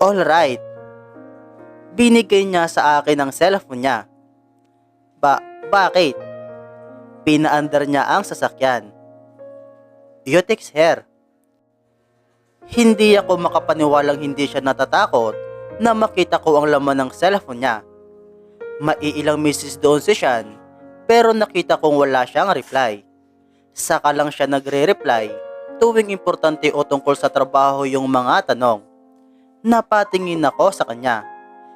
Alright. Binigay niya sa akin ang cellphone niya. Ba, bakit? Pinaandar niya ang sasakyan. You text her. Hindi ako makapaniwalang hindi siya natatakot na makita ko ang laman ng cellphone niya. Maiilang misis doon si Sean pero nakita kong wala siyang reply. Saka lang siya nagre-reply tuwing importante o tungkol sa trabaho yung mga tanong. Napatingin ako sa kanya.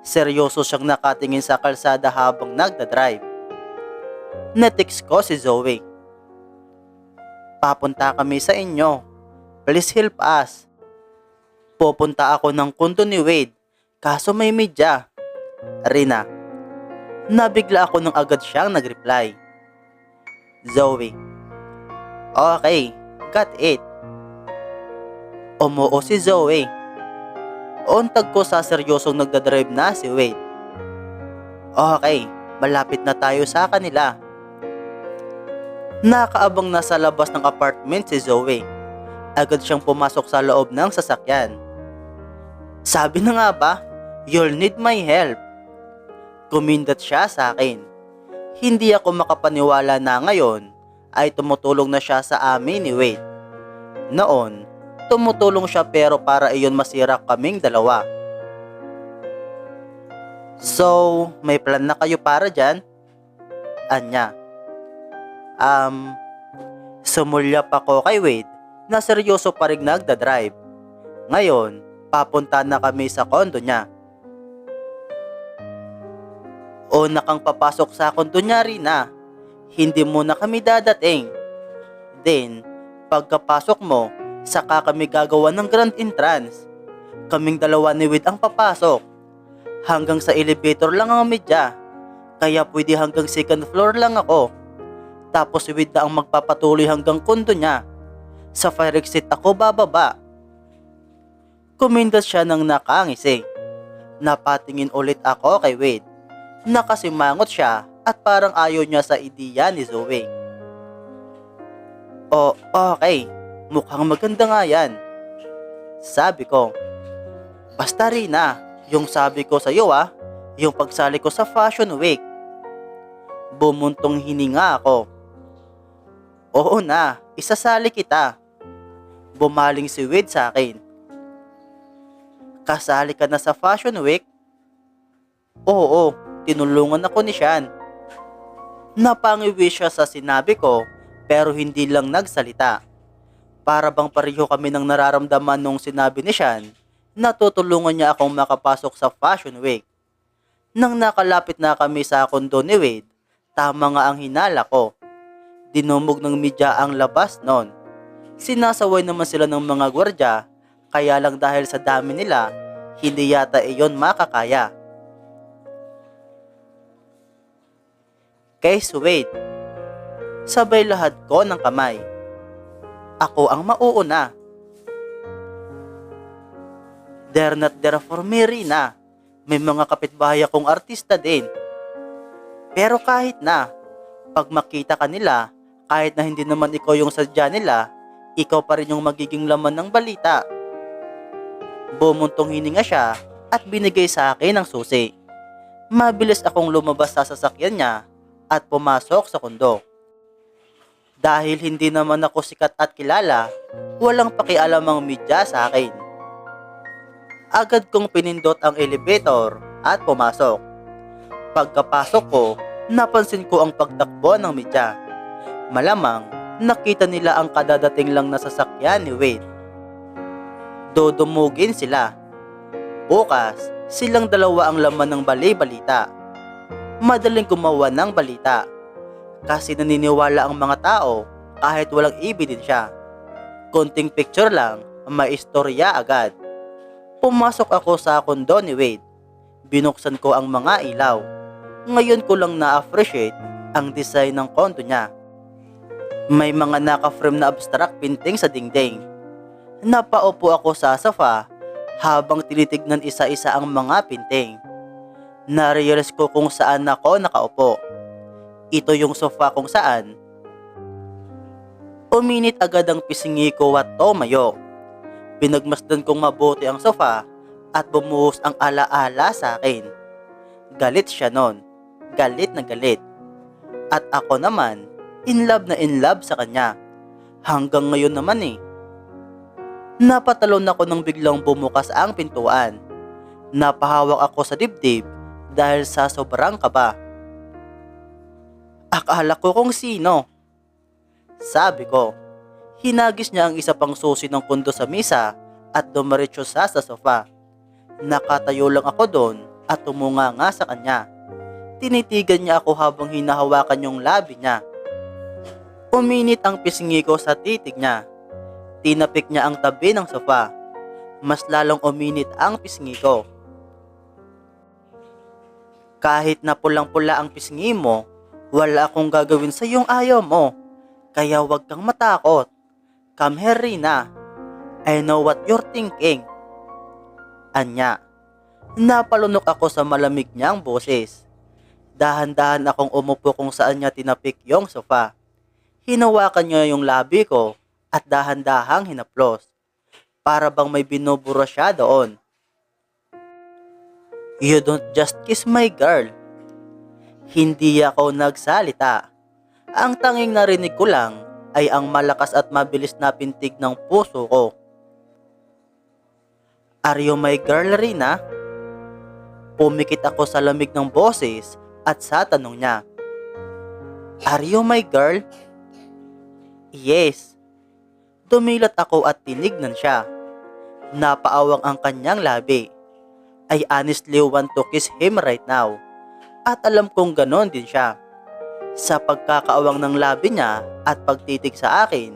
Seryoso siyang nakatingin sa kalsada habang nagdadrive. Netix ko si Zoe. Papunta kami sa inyo. Please help us. Pupunta ako ng kundo ni Wade, kaso may media. Rina. Nabigla ako nung agad siyang nag-reply. Zoe. Okay, got it. Umuo si Zoe. Untag ko sa seryosong nagdadrive na si Wade. Okay, malapit na tayo sa kanila. Nakaabang na sa labas ng apartment si Zoe. Agad siyang pumasok sa loob ng sasakyan. Sabi na nga ba, you'll need my help. Kumindat siya sa akin. Hindi ako makapaniwala na ngayon ay tumutulong na siya sa amin ni Wade. Noon, tumutulong siya pero para iyon masira kaming dalawa. So, may plan na kayo para dyan? Anya. Um, sumulyap ako kay Wade na seryoso pa rin nagdadrive. Ngayon, papunta na kami sa kondo niya. O nakang papasok sa kondo niya Rina. Hindi mo na kami dadating. Then, pagkapasok mo, saka kami gagawa ng grand entrance. Kaming dalawa ni Wade ang papasok. Hanggang sa elevator lang ang media. Kaya pwede hanggang second floor lang ako. Tapos si Wade na ang magpapatuloy hanggang kondo niya. Sa fire exit ako bababa. Kumindas siya ng nakangisi. Napatingin ulit ako kay Wade. Nakasimangot siya at parang ayaw niya sa ideya ni Zoe. O, okay. Mukhang maganda nga yan. Sabi ko. Basta Rina, yung sabi ko sa iyo ah, yung pagsali ko sa Fashion Week. Bumuntong hininga ako. Oo na, isasali kita. Bumaling si Wade sa akin. Kasali ka na sa Fashion Week? Oo, tinulungan ako ni Sean. Napangiwi siya sa sinabi ko pero hindi lang nagsalita. Para bang pareho kami ng nararamdaman nung sinabi ni Sean na tutulungan niya akong makapasok sa Fashion Week. Nang nakalapit na kami sa kondo ni Wade, tama nga ang hinala ko. Dinumog ng media ang labas noon. Sinasaway naman sila ng mga gwardya, kaya lang dahil sa dami nila, hindi yata iyon makakaya. Kay Wade, sabay lahat ko ng kamay. Ako ang mauuna. They're not there for me, Rina. May mga kapitbahay akong artista din. Pero kahit na, pag makita ka nila, kahit na hindi naman ikaw yung sadya nila, ikaw pa rin yung magiging laman ng balita. Bumuntong hininga siya at binigay sa akin ang susi. Mabilis akong lumabas sa sasakyan niya at pumasok sa kondo. Dahil hindi naman ako sikat at kilala, walang pakialam ang media sa akin. Agad kong pinindot ang elevator at pumasok. Pagkapasok ko, napansin ko ang pagtakbo ng media. Malamang, nakita nila ang kadadating lang na sasakyan ni Wade. Dodumugin sila. Bukas, silang dalawa ang laman ng balay-balita. Madaling gumawa ng balita. Kasi naniniwala ang mga tao kahit walang ebidensya. Konting picture lang, may istorya agad. Pumasok ako sa kondo ni Wade. Binuksan ko ang mga ilaw. Ngayon ko lang na-appreciate ang design ng kondo niya. May mga naka-frame na abstract painting sa dingding. Napaupo ako sa sofa habang tinitignan isa-isa ang mga painting. Narealize ko kung saan ako nakaupo. Ito yung sofa kung saan. Uminit agad ang pisingi ko at tumayo. Pinagmasdan kong mabuti ang sofa at bumuhos ang alaala sa akin. Galit siya nun. Galit na galit. At ako naman, in love na in love sa kanya. Hanggang ngayon naman eh. Napatalon ako nang biglang bumukas ang pintuan. Napahawak ako sa dibdib dahil sa sobrang kaba. Akala ko kung sino. Sabi ko, hinagis niya ang isa pang susi ng kundo sa misa at dumiretso sa sa sofa. Nakatayo lang ako doon at tumunga nga sa kanya. Tinitigan niya ako habang hinahawakan yung labi niya. Uminit ang pisngi ko sa titig niya. Tinapik niya ang tabi ng sofa. Mas lalong uminit ang pisngi ko. Kahit na pulang-pula ang pisngi mo, wala akong gagawin sa iyong ayaw mo. Kaya huwag kang matakot. Come here, Rina. I know what you're thinking. Anya. Napalunok ako sa malamig niyang boses. Dahan-dahan akong umupo kung saan niya tinapik yung sofa. Hinawakan niya yung labi ko at dahan-dahang hinaplos. Para bang may binubura siya doon. You don't just kiss my girl. Hindi ako nagsalita. Ang tanging narinig ko lang ay ang malakas at mabilis na pintig ng puso ko. Are you my girl, Rina? Pumikit ako sa lamig ng boses at sa tanong niya. Are you my girl? Yes. Dumilat ako at tinignan siya. Napaawang ang kanyang labi. I honestly want to kiss him right now. At alam kong ganon din siya. Sa pagkakaawang ng labi niya at pagtitig sa akin,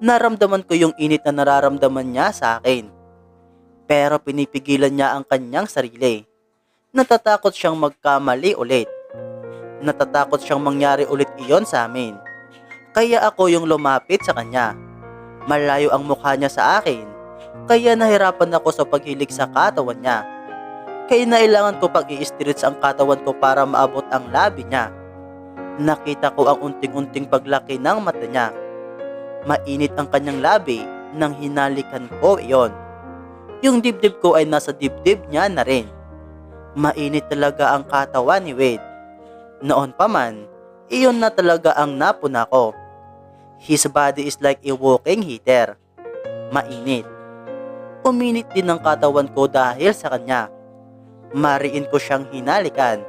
naramdaman ko yung init na nararamdaman niya sa akin. Pero pinipigilan niya ang kanyang sarili. Natatakot siyang magkamali ulit. Natatakot siyang mangyari ulit iyon sa amin. Kaya ako yung lumapit sa kanya. Malayo ang mukha niya sa akin, kaya nahirapan ako sa paghilig sa katawan niya. Kaya nailangan ko pag i-stretch ang katawan ko para maabot ang labi niya. Nakita ko ang unting-unting paglaki ng mata niya. Mainit ang kanyang labi nang hinalikan ko iyon. Yung dibdib ko ay nasa dibdib niya na rin. Mainit talaga ang katawan ni Wade. Noon pa man, iyon na talaga ang napuna ko. His body is like a walking heater. Mainit. Uminit din ang katawan ko dahil sa kanya. Mariin ko siyang hinalikan.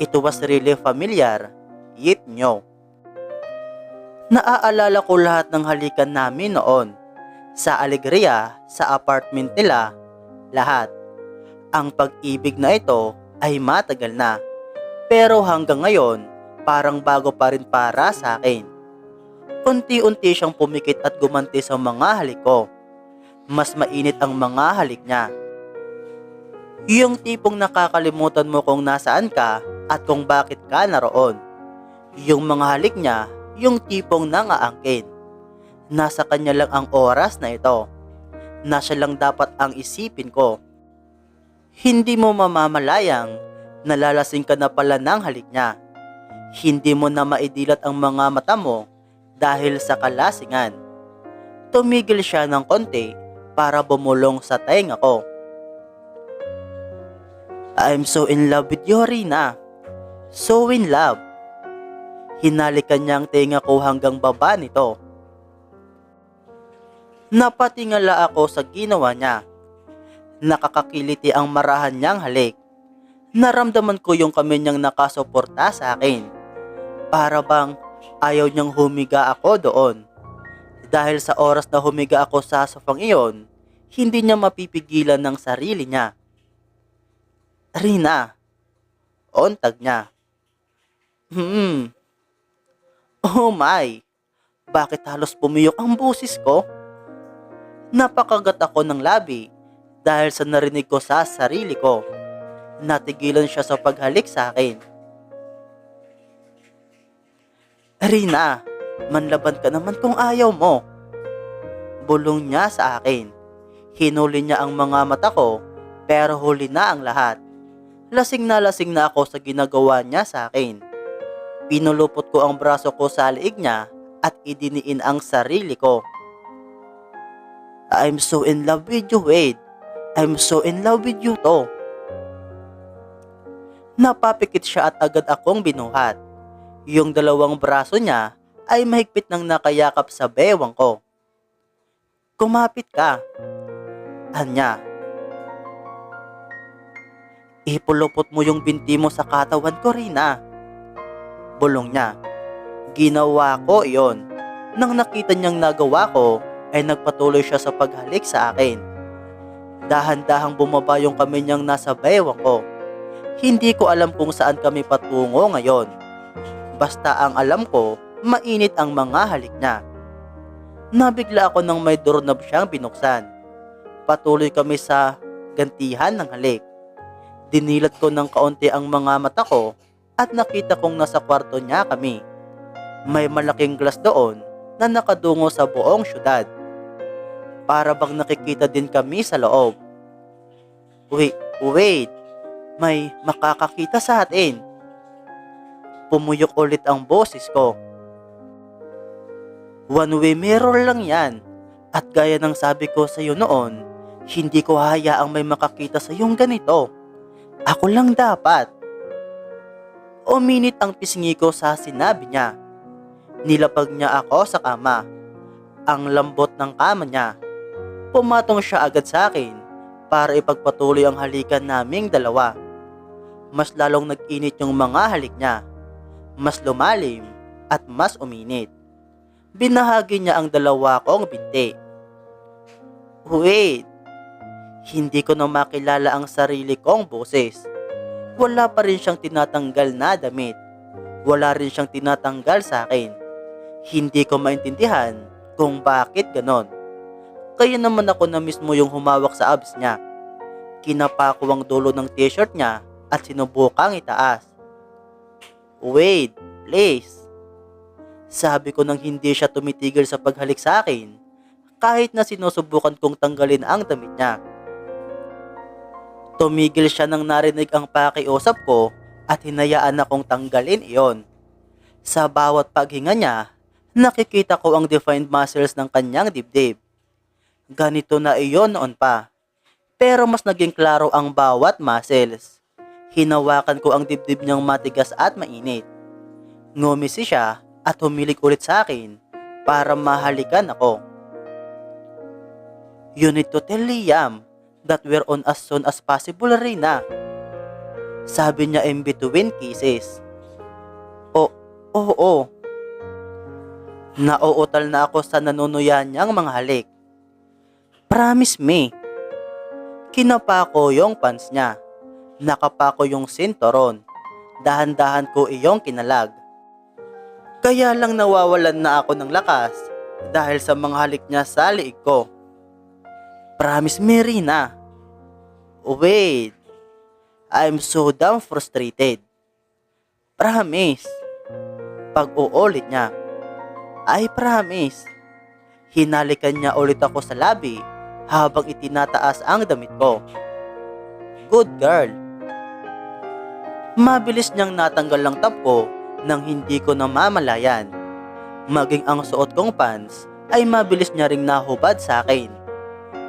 It was really familiar, yet new. Naaalala ko lahat ng halikan namin noon. Sa Alegria, sa apartment nila, lahat. Ang pag-ibig na ito ay matagal na. Pero hanggang ngayon, parang bago pa rin para sa akin. Unti-unti siyang pumikit at gumanti sa mga halik ko. Mas mainit ang mga halik niya. Yung tipong nakakalimutan mo kung nasaan ka at kung bakit ka naroon. Yung mga halik niya, yung tipong nangaangkin. Nasa kanya lang ang oras na ito. Nasa lang dapat ang isipin ko. Hindi mo mamamalayang nalalasing ka na pala ng halik niya. Hindi mo na maidilat ang mga mata mo dahil sa kalasingan. Tumigil siya ng konti para bumulong sa tainga ko. I'm so in love with you, Rina. So in love. Hinalikan niya ang tenga ko hanggang baba nito. Napatingala ako sa ginawa niya. Nakakakiliti ang marahan niyang halik. Naramdaman ko yung kami niyang nakasuporta sa akin. Para bang ayaw niyang humiga ako doon. Dahil sa oras na humiga ako sa sofang iyon, hindi niya mapipigilan ng sarili niya. Rina. Ontag niya. Hmm. Oh my. Bakit halos pumiyok ang busis ko? Napakagat ako ng labi dahil sa narinig ko sa sarili ko. Natigilan siya sa paghalik sa akin. Rina, manlaban ka naman kung ayaw mo. Bulong niya sa akin. Hinuli niya ang mga mata ko pero huli na ang lahat. Lasing na lasing na ako sa ginagawa niya sa akin. Pinulupot ko ang braso ko sa liig niya at idiniin ang sarili ko. I'm so in love with you, Wade. I'm so in love with you to. Napapikit siya at agad akong binuhat. Yung dalawang braso niya ay mahigpit ng nakayakap sa bewang ko. Kumapit ka. Anya. Ipulupot mo yung binti mo sa katawan ko, Rina. Bulong niya. Ginawa ko iyon. Nang nakita niyang nagawa ko, ay nagpatuloy siya sa paghalik sa akin. Dahan-dahang bumaba yung kami niyang nasa bewang ko. Hindi ko alam kung saan kami patungo ngayon. Basta ang alam ko, mainit ang mga halik niya. Nabigla ako nang may doorknob siyang binuksan. Patuloy kami sa gantihan ng halik. Dinilat ko ng kaunti ang mga mata ko at nakita kong nasa kwarto niya kami. May malaking glass doon na nakadungo sa buong syudad. Para bang nakikita din kami sa loob. Wait, wait. May makakakita sa atin. Pumuyok ulit ang boses ko. One way mirror lang yan. At gaya ng sabi ko sa iyo noon, hindi ko hayaang may makakita sa yung ganito. Ako lang dapat. Uminit ang pisngi ko sa sinabi niya. Nilapag niya ako sa kama. Ang lambot ng kama niya. Pumatong siya agad sa akin para ipagpatuloy ang halikan naming dalawa. Mas lalong nag-init yung mga halik niya. Mas lumalim at mas uminit. Binahagi niya ang dalawa kong binti. Wait, hindi ko na makilala ang sarili kong boses. Wala pa rin siyang tinatanggal na damit. Wala rin siyang tinatanggal sa akin. Hindi ko maintindihan kung bakit ganon. Kaya naman ako na mismo yung humawak sa abs niya. Kinapa ko ang dulo ng t-shirt niya at sinubukang itaas. Wait, please. Sabi ko nang hindi siya tumitigil sa paghalik sa akin kahit na sinusubukan kong tanggalin ang damit niya. Tumigil siya nang narinig ang pakiusap ko at hinayaan akong tanggalin iyon. Sa bawat paghinga niya, nakikita ko ang defined muscles ng kanyang dibdib. Ganito na iyon noon pa. Pero mas naging klaro ang bawat muscles. Hinawakan ko ang dibdib niyang matigas at mainit. Ngumisi siya at humilig ulit sa akin para mahalikan ako. You need to tell Liam that we're on as soon as possible, Reyna. Sabi niya in between kisses. O, oo, oo. Nauutal na ako sa nanunuyan niyang mga halik. Promise me. Kinapa ko yung pants niya. Nakapa ko yung sintoron. Dahan-dahan ko iyong kinalag. Kaya lang nawawalan na ako ng lakas dahil sa mga halik niya sa liig ko. Promise me, Rina. Wait. I'm so damn frustrated. Promise. Pag-uulit niya. I promise. Hinalikan niya ulit ako sa labi habang itinataas ang damit ko. Good girl. Mabilis niyang natanggal ang top ko nang hindi ko namamalayan. Maging ang suot kong pants ay mabilis niya ring nahubad sa akin.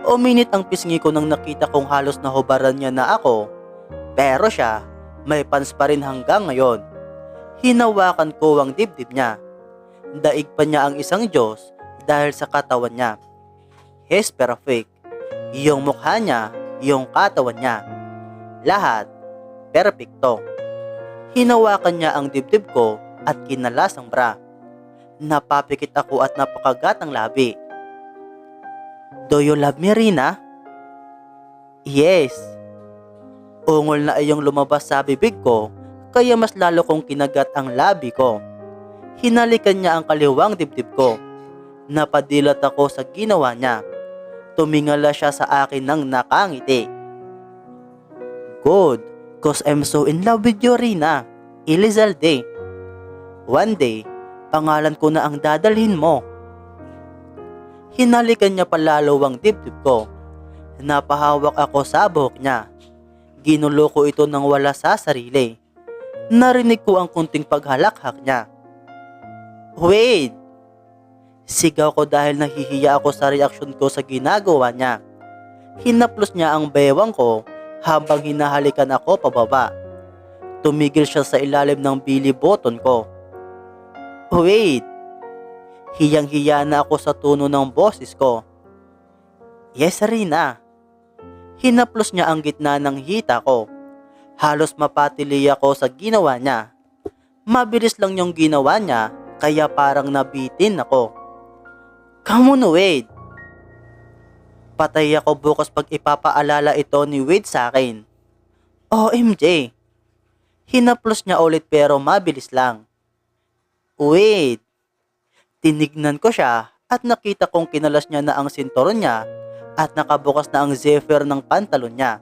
Uminit ang pisngi ko nang nakita kong halos nahubaran niya na ako. Pero siya, may pants pa rin hanggang ngayon. Hinawakan ko ang dibdib niya. Daig pa niya ang isang Diyos dahil sa katawan niya. He's perfect. Yung mukha niya, yung katawan niya. Lahat, perpekto. Hinawakan niya ang dibdib ko at kinalas ang bra. Napapikit ako at napakagat ang labi. Do you love me, Rina? Yes. Ungol na iyong lumabas sa bibig ko, kaya mas lalo kong kinagat ang labi ko. Hinalikan niya ang kaliwang dibdib ko. Napadilat ako sa ginawa niya. Tumingala siya sa akin ng nakangiti. Good, cause I'm so in love with you, Rina. Elizalde. One day, pangalan ko na ang dadalhin mo. Hinalikan niya palalo ang dibdib ko. Napahawak ako sa buhok niya. Ginulo ko ito nang wala sa sarili. Narinig ko ang kunting paghalakhak niya. Wait! Sigaw ko dahil nahihiya ako sa reaksyon ko sa ginagawa niya. Hinaplos niya ang bewang ko habang hinahalikan ako pababa. Tumigil siya sa ilalim ng belly button ko. Wait! Hiyang-hiya na ako sa tono ng boses ko. Yes, Rina. Hinaplos niya ang gitna ng hita ko. Halos mapatili ako sa ginawa niya. Mabilis lang yung ginawa niya, kaya parang nabitin ako. Come on, Wade. Patay ako bukas pag ipapaalala ito ni Wade sa akin. OMG. Hinaplos niya ulit pero mabilis lang. Wade. Tinignan ko siya at nakita kong kinalas niya na ang sinturon niya at nakabukas na ang zephyr ng pantalon niya.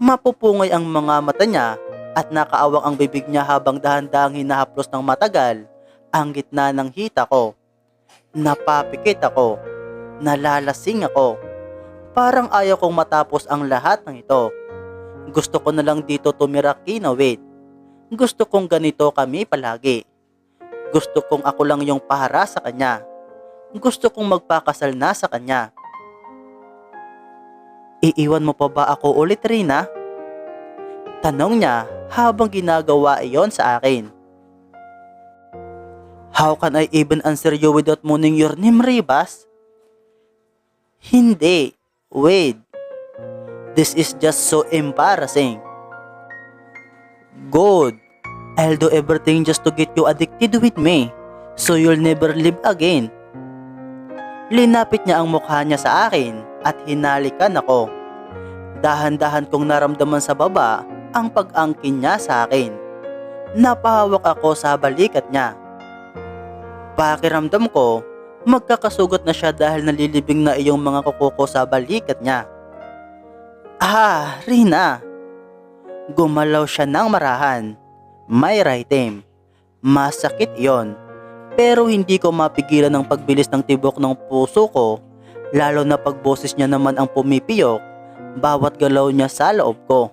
Mapupungay ang mga mata niya at nakaawang ang bibig niya habang dahan-dahang hinahaplos ng matagal ang gitna ng hita ko. Napapikit ako. Nalalasing ako. Parang ayaw kong matapos ang lahat ng ito. Gusto ko na lang dito tumira kina Wade. Gusto kong ganito kami palagi. Gusto kong ako lang yung pahara sa kanya. Gusto kong magpakasal na sa kanya. Iiwan mo pa ba ako ulit, Rina? Tanong niya habang ginagawa iyon sa akin. How can I even answer you without mourning your name, Ribas? Hindi. Wait. This is just so embarrassing. Good. I'll do everything just to get you addicted with me so you'll never live again. Linapit niya ang mukha niya sa akin at hinalikan ako. Dahan-dahan kong naramdaman sa baba ang pag-angkin niya sa akin. Napahawak ako sa balikat niya. Pakiramdam ko, magkakasugat na siya dahil nalilibing na iyong mga kuko sa balikat niya. Ah, Rina. Gumalaw siya ng marahan. May right aim. Masakit yon. Pero hindi ko mapigilan ang pagbilis ng tibok ng puso ko, lalo na pag boses niya naman ang pumipiyok, bawat galaw niya sa loob ko.